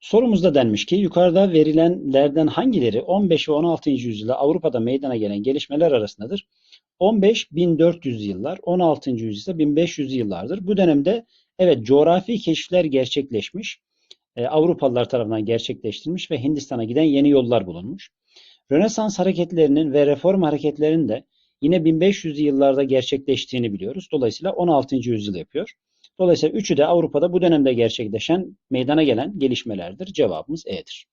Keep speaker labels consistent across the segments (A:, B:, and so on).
A: Sorumuzda denmiş ki yukarıda verilenlerden hangileri 15 ve 16. yüzyılda Avrupa'da meydana gelen gelişmeler arasındadır? 15 1400 yıllar, 16. yüzyılda 1500 yıllardır. Bu dönemde evet coğrafi keşifler gerçekleşmiş. E, Avrupalılar tarafından gerçekleştirilmiş ve Hindistan'a giden yeni yollar bulunmuş. Rönesans hareketlerinin ve reform hareketlerinin de yine 1500 yıllarda gerçekleştiğini biliyoruz. Dolayısıyla 16. yüzyıl yapıyor. Dolayısıyla üçü de Avrupa'da bu dönemde gerçekleşen, meydana gelen gelişmelerdir. Cevabımız E'dir.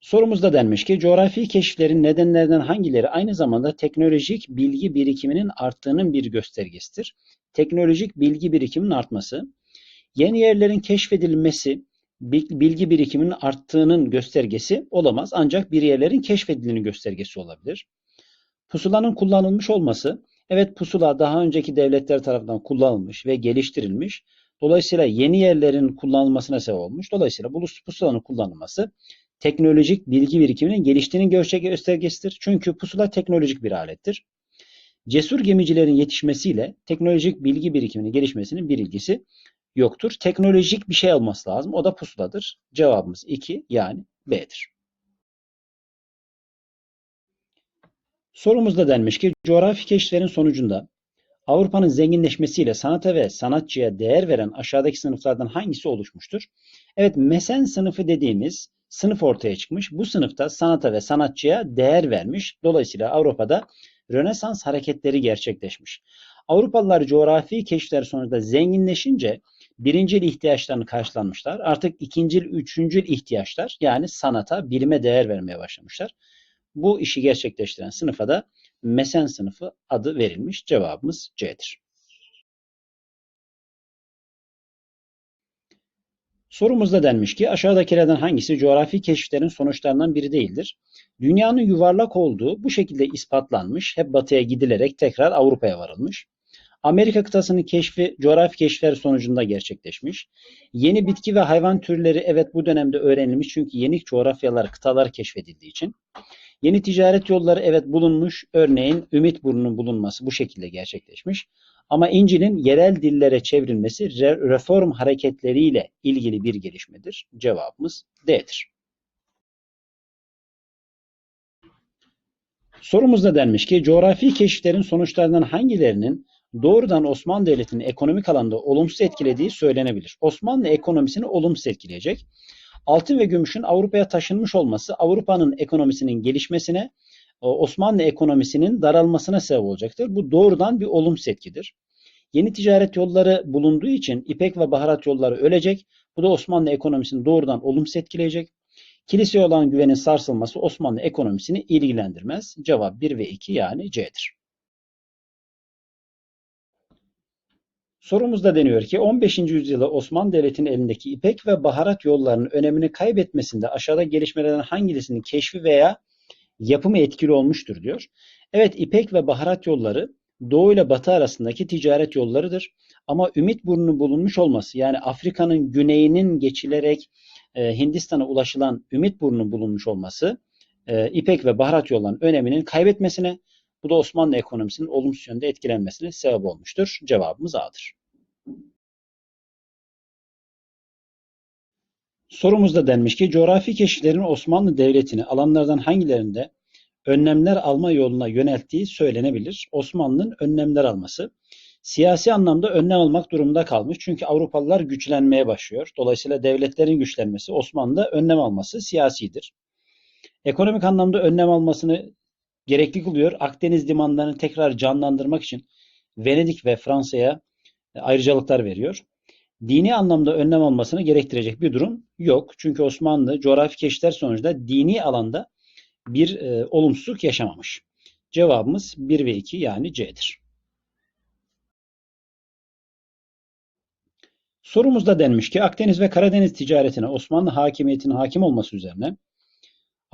A: Sorumuzda denmiş ki coğrafi keşiflerin nedenlerden hangileri aynı zamanda teknolojik bilgi birikiminin arttığının bir göstergesidir. Teknolojik bilgi birikiminin artması, yeni yerlerin keşfedilmesi bilgi birikiminin arttığının göstergesi olamaz ancak bir yerlerin keşfedildiğinin göstergesi olabilir. Pusulanın kullanılmış olması Evet pusula daha önceki devletler tarafından kullanılmış ve geliştirilmiş. Dolayısıyla yeni yerlerin kullanılmasına sebep olmuş. Dolayısıyla bu pusulanın kullanılması teknolojik bilgi birikiminin geliştiğinin göstergesidir. Çünkü pusula teknolojik bir alettir. Cesur gemicilerin yetişmesiyle teknolojik bilgi birikiminin gelişmesinin bir ilgisi yoktur. Teknolojik bir şey olması lazım. O da pusuladır. Cevabımız 2 yani B'dir. Sorumuzda denmiş ki coğrafi keşiflerin sonucunda Avrupa'nın zenginleşmesiyle sanata ve sanatçıya değer veren aşağıdaki sınıflardan hangisi oluşmuştur? Evet, mesen sınıfı dediğimiz sınıf ortaya çıkmış. Bu sınıfta sanata ve sanatçıya değer vermiş. Dolayısıyla Avrupa'da Rönesans hareketleri gerçekleşmiş. Avrupalılar coğrafi keşifler sonucunda zenginleşince birincil ihtiyaçlarını karşılanmışlar. Artık ikincil, üçüncül ihtiyaçlar yani sanata, bilime değer vermeye başlamışlar. Bu işi gerçekleştiren sınıfa da mesen sınıfı adı verilmiş. Cevabımız C'dir. Sorumuzda denmiş ki aşağıdakilerden hangisi coğrafi keşiflerin sonuçlarından biri değildir? Dünyanın yuvarlak olduğu bu şekilde ispatlanmış. Hep batıya gidilerek tekrar Avrupa'ya varılmış. Amerika kıtasının keşfi coğrafi keşifler sonucunda gerçekleşmiş. Yeni bitki ve hayvan türleri evet bu dönemde öğrenilmiş çünkü yeni coğrafyalar, kıtalar keşfedildiği için. Yeni ticaret yolları evet bulunmuş. Örneğin Ümit Burnu'nun bulunması bu şekilde gerçekleşmiş. Ama İncil'in yerel dillere çevrilmesi reform hareketleriyle ilgili bir gelişmedir. Cevabımız D'dir. Sorumuzda denmiş ki coğrafi keşiflerin sonuçlarından hangilerinin doğrudan Osmanlı Devleti'nin ekonomik alanda olumsuz etkilediği söylenebilir. Osmanlı ekonomisini olumsuz etkileyecek altın ve gümüşün Avrupa'ya taşınmış olması Avrupa'nın ekonomisinin gelişmesine, Osmanlı ekonomisinin daralmasına sebep olacaktır. Bu doğrudan bir olumsuz etkidir. Yeni ticaret yolları bulunduğu için ipek ve baharat yolları ölecek. Bu da Osmanlı ekonomisini doğrudan olumsuz etkileyecek. Kiliseye olan güvenin sarsılması Osmanlı ekonomisini ilgilendirmez. Cevap 1 ve 2 yani C'dir. Sorumuzda deniyor ki 15. yüzyılda Osmanlı Devleti'nin elindeki ipek ve baharat yollarının önemini kaybetmesinde aşağıda gelişmelerden hangisinin keşfi veya yapımı etkili olmuştur diyor. Evet ipek ve baharat yolları Doğu ile Batı arasındaki ticaret yollarıdır. Ama Ümit Burnu bulunmuş olması yani Afrika'nın güneyinin geçilerek e, Hindistan'a ulaşılan Ümit Burnu bulunmuş olması e, ipek ve baharat yollarının öneminin kaybetmesine bu da Osmanlı ekonomisinin olumsuz yönde etkilenmesine sebep olmuştur. Cevabımız A'dır. Sorumuzda denmiş ki coğrafi keşiflerin Osmanlı Devleti'ni alanlardan hangilerinde önlemler alma yoluna yönelttiği söylenebilir. Osmanlı'nın önlemler alması. Siyasi anlamda önlem almak durumunda kalmış. Çünkü Avrupalılar güçlenmeye başlıyor. Dolayısıyla devletlerin güçlenmesi, Osmanlı'da önlem alması siyasidir. Ekonomik anlamda önlem almasını gerekli kılıyor. Akdeniz limanlarını tekrar canlandırmak için Venedik ve Fransa'ya ayrıcalıklar veriyor. Dini anlamda önlem almasını gerektirecek bir durum yok. Çünkü Osmanlı coğrafi keşifler sonucunda dini alanda bir e, olumsuzluk yaşamamış. Cevabımız 1 ve 2 yani C'dir. Sorumuzda denmiş ki Akdeniz ve Karadeniz ticaretine Osmanlı hakimiyetinin hakim olması üzerine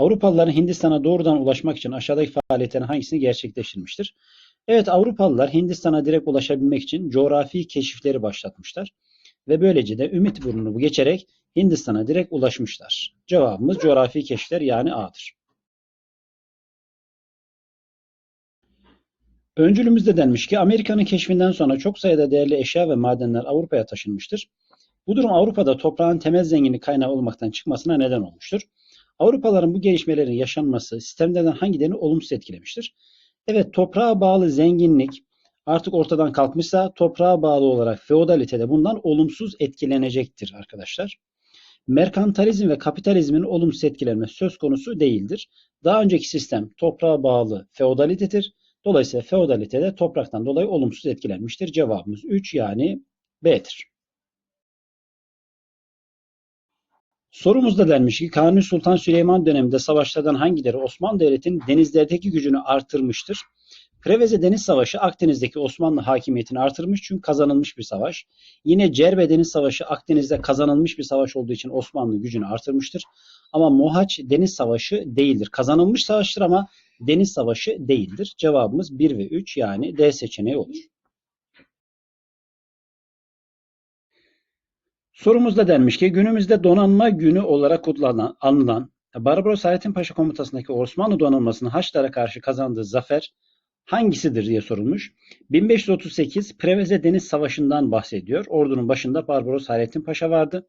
A: Avrupalıların Hindistan'a doğrudan ulaşmak için aşağıdaki faaliyetlerin hangisini gerçekleştirmiştir? Evet Avrupalılar Hindistan'a direkt ulaşabilmek için coğrafi keşifleri başlatmışlar ve böylece de Ümit Burnu'nu geçerek Hindistan'a direkt ulaşmışlar. Cevabımız coğrafi keşifler yani A'dır. Öncülümüzde denmiş ki Amerika'nın keşfinden sonra çok sayıda değerli eşya ve madenler Avrupa'ya taşınmıştır. Bu durum Avrupa'da toprağın temel zenginlik kaynağı olmaktan çıkmasına neden olmuştur. Avrupalıların bu gelişmelerin yaşanması sistemlerden hangilerini olumsuz etkilemiştir? Evet, toprağa bağlı zenginlik artık ortadan kalkmışsa toprağa bağlı olarak feodalitede bundan olumsuz etkilenecektir arkadaşlar. Merkantalizm ve kapitalizmin olumsuz etkilenmesi söz konusu değildir. Daha önceki sistem toprağa bağlı feodalitedir. Dolayısıyla feodalitede topraktan dolayı olumsuz etkilenmiştir. Cevabımız 3 yani B'dir. Sorumuzda denmiş ki Kanuni Sultan Süleyman döneminde savaşlardan hangileri Osmanlı Devleti'nin denizlerdeki gücünü artırmıştır? Preveze Deniz Savaşı Akdeniz'deki Osmanlı hakimiyetini artırmış çünkü kazanılmış bir savaş. Yine Cerbe Deniz Savaşı Akdeniz'de kazanılmış bir savaş olduğu için Osmanlı gücünü artırmıştır. Ama Mohaç Deniz Savaşı değildir. Kazanılmış savaştır ama Deniz Savaşı değildir. Cevabımız 1 ve 3 yani D seçeneği olur. Sorumuzda denmiş ki günümüzde donanma günü olarak kutlanan, anılan Barbaros Hayrettin Paşa komutasındaki Osmanlı donanmasının Haçlara karşı kazandığı zafer hangisidir diye sorulmuş. 1538 Preveze Deniz Savaşı'ndan bahsediyor. Ordunun başında Barbaros Hayrettin Paşa vardı.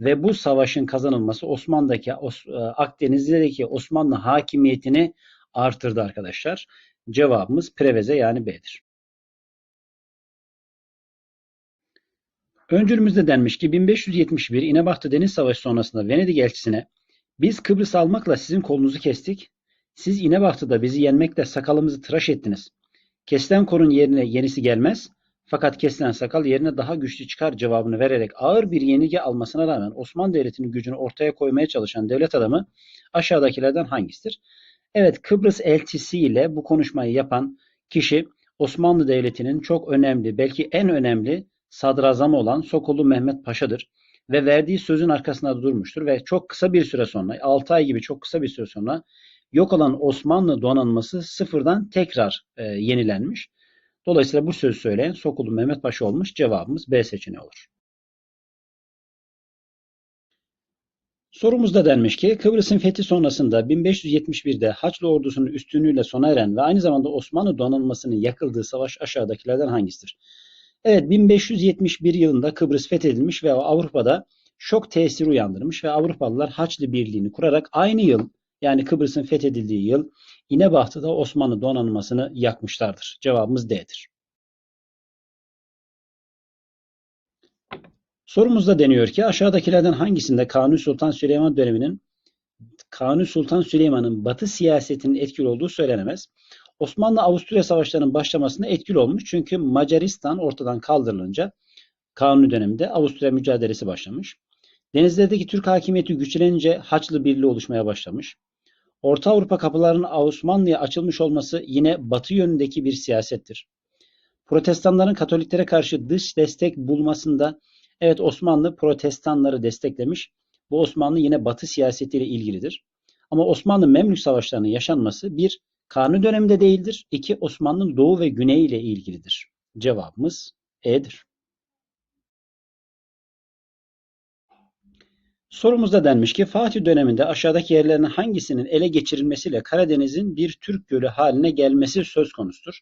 A: Ve bu savaşın kazanılması Osmanlı'daki e, Akdeniz'deki Osmanlı hakimiyetini artırdı arkadaşlar. Cevabımız Preveze yani B'dir. Öncülümüzde denmiş ki 1571 İnebahtı Deniz Savaşı sonrasında Venedik elçisine biz Kıbrıs almakla sizin kolunuzu kestik. Siz İnebahtı'da bizi yenmekle sakalımızı tıraş ettiniz. Kesilen korun yerine yenisi gelmez. Fakat kesilen sakal yerine daha güçlü çıkar cevabını vererek ağır bir yenilgi almasına rağmen Osmanlı Devleti'nin gücünü ortaya koymaya çalışan devlet adamı aşağıdakilerden hangisidir? Evet Kıbrıs elçisi ile bu konuşmayı yapan kişi Osmanlı Devleti'nin çok önemli belki en önemli sadrazamı olan Sokolu Mehmet Paşa'dır ve verdiği sözün arkasında durmuştur ve çok kısa bir süre sonra 6 ay gibi çok kısa bir süre sonra yok olan Osmanlı donanması sıfırdan tekrar e, yenilenmiş. Dolayısıyla bu sözü söyleyen Sokulu Mehmet Paşa olmuş. Cevabımız B seçeneği olur. Sorumuzda denmiş ki Kıbrıs'ın fethi sonrasında 1571'de Haçlı ordusunun üstünlüğüyle sona eren ve aynı zamanda Osmanlı donanmasının yakıldığı savaş aşağıdakilerden hangisidir? Evet 1571 yılında Kıbrıs fethedilmiş ve Avrupa'da şok tesiri uyandırmış ve Avrupalılar Haçlı Birliği'ni kurarak aynı yıl yani Kıbrıs'ın fethedildiği yıl İnebahtı'da Osmanlı donanmasını yakmışlardır. Cevabımız D'dir. Sorumuzda deniyor ki aşağıdakilerden hangisinde Kanuni Sultan Süleyman döneminin Kanuni Sultan Süleyman'ın Batı siyasetinin etkili olduğu söylenemez. Osmanlı-Avusturya savaşlarının başlamasında etkili olmuş. Çünkü Macaristan ortadan kaldırılınca Kanuni döneminde Avusturya mücadelesi başlamış. Denizlerdeki Türk hakimiyeti güçlenince Haçlı Birliği oluşmaya başlamış. Orta Avrupa kapılarının Osmanlı'ya açılmış olması yine batı yönündeki bir siyasettir. Protestanların Katoliklere karşı dış destek bulmasında evet Osmanlı protestanları desteklemiş. Bu Osmanlı yine batı siyasetiyle ilgilidir. Ama Osmanlı Memlük savaşlarının yaşanması bir Kanuni döneminde değildir. İki Osmanlı'nın doğu ve güney ile ilgilidir. Cevabımız E'dir. Sorumuzda denmiş ki Fatih döneminde aşağıdaki yerlerin hangisinin ele geçirilmesiyle Karadeniz'in bir Türk gölü haline gelmesi söz konusudur.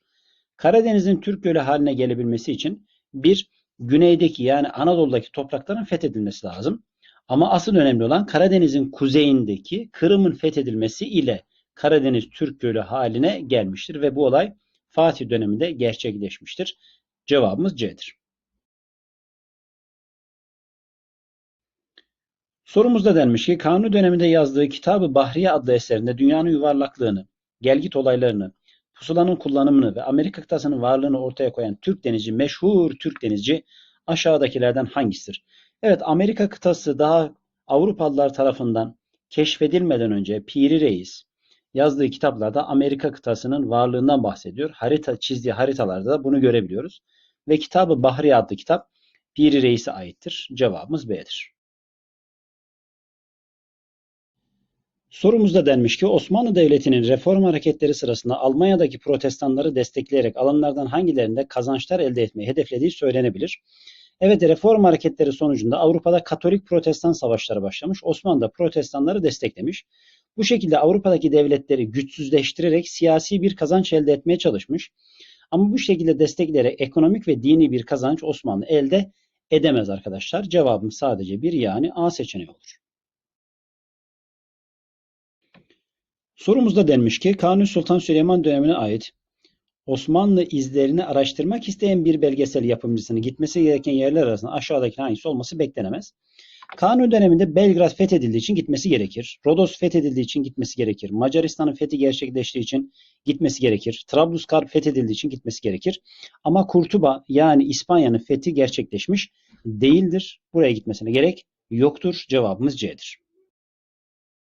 A: Karadeniz'in Türk gölü haline gelebilmesi için bir güneydeki yani Anadolu'daki toprakların fethedilmesi lazım. Ama asıl önemli olan Karadeniz'in kuzeyindeki Kırım'ın fethedilmesi ile Karadeniz Türk Gölü haline gelmiştir ve bu olay Fatih döneminde gerçekleşmiştir. Cevabımız C'dir. Sorumuzda denmiş ki Kanuni döneminde yazdığı Kitabı Bahriye adlı eserinde dünyanın yuvarlaklığını, gelgit olaylarını, pusulanın kullanımını ve Amerika kıtasının varlığını ortaya koyan Türk denizci, meşhur Türk denizci aşağıdakilerden hangisidir? Evet Amerika kıtası daha Avrupalılar tarafından keşfedilmeden önce Piri Reis yazdığı kitaplarda Amerika kıtasının varlığından bahsediyor. Harita çizdiği haritalarda da bunu görebiliyoruz. Ve kitabı Bahriye adlı kitap Piri Reis'e aittir. Cevabımız B'dir. Sorumuzda denmiş ki Osmanlı Devleti'nin reform hareketleri sırasında Almanya'daki protestanları destekleyerek alanlardan hangilerinde kazançlar elde etmeyi hedeflediği söylenebilir. Evet reform hareketleri sonucunda Avrupa'da Katolik Protestan savaşları başlamış. Osmanlı da protestanları desteklemiş. Bu şekilde Avrupa'daki devletleri güçsüzleştirerek siyasi bir kazanç elde etmeye çalışmış. Ama bu şekilde destekleyerek ekonomik ve dini bir kazanç Osmanlı elde edemez arkadaşlar. Cevabım sadece bir yani A seçeneği olur. Sorumuzda denmiş ki Kanuni Sultan Süleyman dönemine ait Osmanlı izlerini araştırmak isteyen bir belgesel yapımcısının gitmesi gereken yerler arasında aşağıdaki hangisi olması beklenemez. Kanuni döneminde Belgrad fethedildiği için gitmesi gerekir. Rodos fethedildiği için gitmesi gerekir. Macaristan'ın fethi gerçekleştiği için gitmesi gerekir. Trablusgarp fethedildiği için gitmesi gerekir. Ama Kurtuba yani İspanya'nın fethi gerçekleşmiş değildir. Buraya gitmesine gerek yoktur. Cevabımız C'dir.